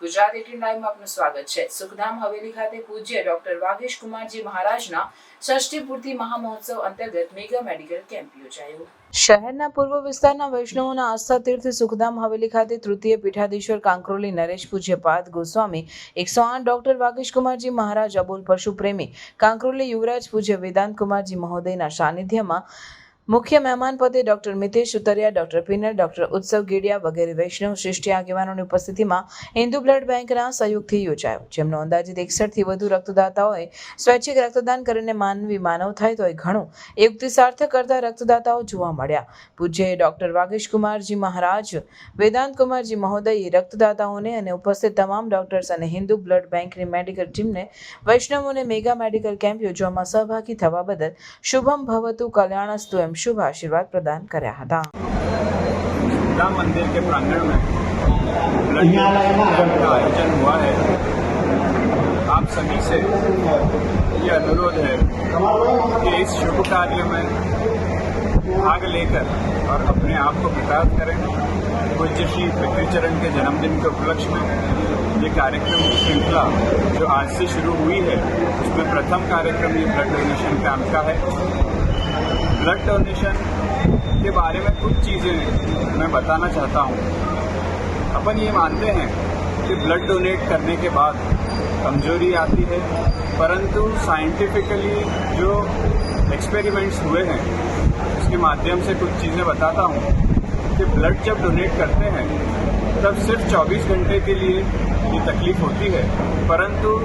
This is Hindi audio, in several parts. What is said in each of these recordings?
ગુજરાત એટીન લાઈવમાં આપનું સ્વાગત છે. સુખધામ હવેલી ખાતે પૂજ્ય ડોક્ટર વાગેશ કુમારજી મહારાજના ષષ્ઠી પૂર્તિ મહામહોત્સવ અંતર્ગત મેગા મેડિકલ કેમ્પ યોજાયો. શહેરના પૂર્વ વિસ્તારના વૈષ્ણવોના આસ્થા તીર્થ સુખધામ હવેલી ખાતે તૃતીય પીઠાધીશ્વર કાંકરોલી નરેશ પૂજ્યપાદ ગોસ્વામી, એકસો આઠ ડોક્ટર વાગેશ કુમારજી મહારાજ અબોલ પશુ પ્રેમી કાંકરોલી યુવરાજ પૂજ્ય વેદાંત કુમારજી મહોદયના સાનિધ્યમાં મુખ્ય મહેમાન પદે doctor Mitesh Utariya, doctor Pinar doctor Utsav Gediya વગેરે વૈષ્ણવ શ્રેષ્ઠી આગેવાનોની ઉપસ્થિતિમાં હિન્દુ બ્લડ બેંકના સહયોગથી યોજાયો, જેમનો અંદાજિત એકસઠથી વધુ રક્તદાતાઓએ સ્વૈચ્છિક રક્તદાન કરીને માનવી માનવ થાય તો એ ઘણું યુક્તિ સાર્થક કરતા રક્તદાતાઓ જોવા મળ્યા. પૂજ્ય ડોક્ટર વાગેશ કુમારજી મહારાજ, વેદાંત કુમારજી મહોદયે રક્તદાતાઓને અને ઉપસ્થિત તમામ ડોક્ટર્સ અને હિન્દુ બ્લડ બેંકની મેડિકલ ટીમને વૈષ્ણવોને મેગા મેડિકલ કેમ્પ યોજવામાં સહભાગી થવા બદલ શુભમ ભવતુ કલ્યાણસ્તુ એમ शुभ आशीर्वाद प्रदान कराया था मंदिर के प्रांगण में का आयोजन हुआ है। आप सभी से ये अनुरोध है कि इस शुभ कार्य में भाग लेकर और अपने आप को विकास करें। पूज्य श्री पृथ्वीचरण के जन्मदिन के उपलक्ष्य में ये कार्यक्रम की श्रृंखला जो आज से शुरू हुई है, उसमें प्रथम कार्यक्रम ये ब्लड डोनेशन कैंप का है। ब्लड डोनेशन के बारे में कुछ चीज़ें मैं बताना चाहता हूँ। अपन ये मानते हैं कि ब्लड डोनेट करने के बाद कमज़ोरी आती है, परंतु साइंटिफिकली जो एक्सपेरिमेंट्स हुए हैं, उसके माध्यम से कुछ चीज़ें बताता हूँ कि ब्लड जब डोनेट करते हैं, तब सिर्फ़ 24 घंटे के लिए ये तकलीफ़ होती है। परंतु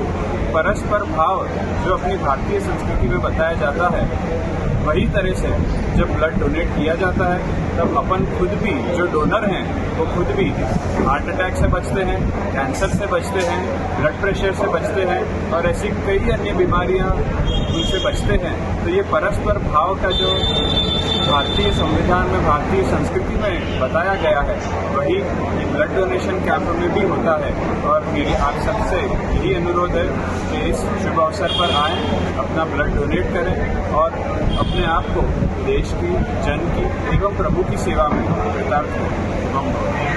परस्पर भाव जो अपनी भारतीय संस्कृति में बताया जाता है वही तरह से जब ब्लड डोनेट किया जाता है, तब अपन खुद भी जो डोनर हैं, वो खुद भी हार्ट अटैक से बचते हैं कैंसर से बचते हैं ब्लड प्रेशर से बचते हैं और ऐसी कई अन्य बीमारियाँ उनसे बचते हैं। तो ये परस्पर भाव का जो भारतीय संविधान में, भारतीय संस्कृति में बताया गया है, वही डोनेशन कैंप में भी होता है और मेरी आप सबसे यही अनुरोध है कि इस शुभ अवसर पर आए, अपना ब्लड डोनेट करें और अपने आप को देश की, जन की एवं प्रभु की सेवा में कृतार्थ करें।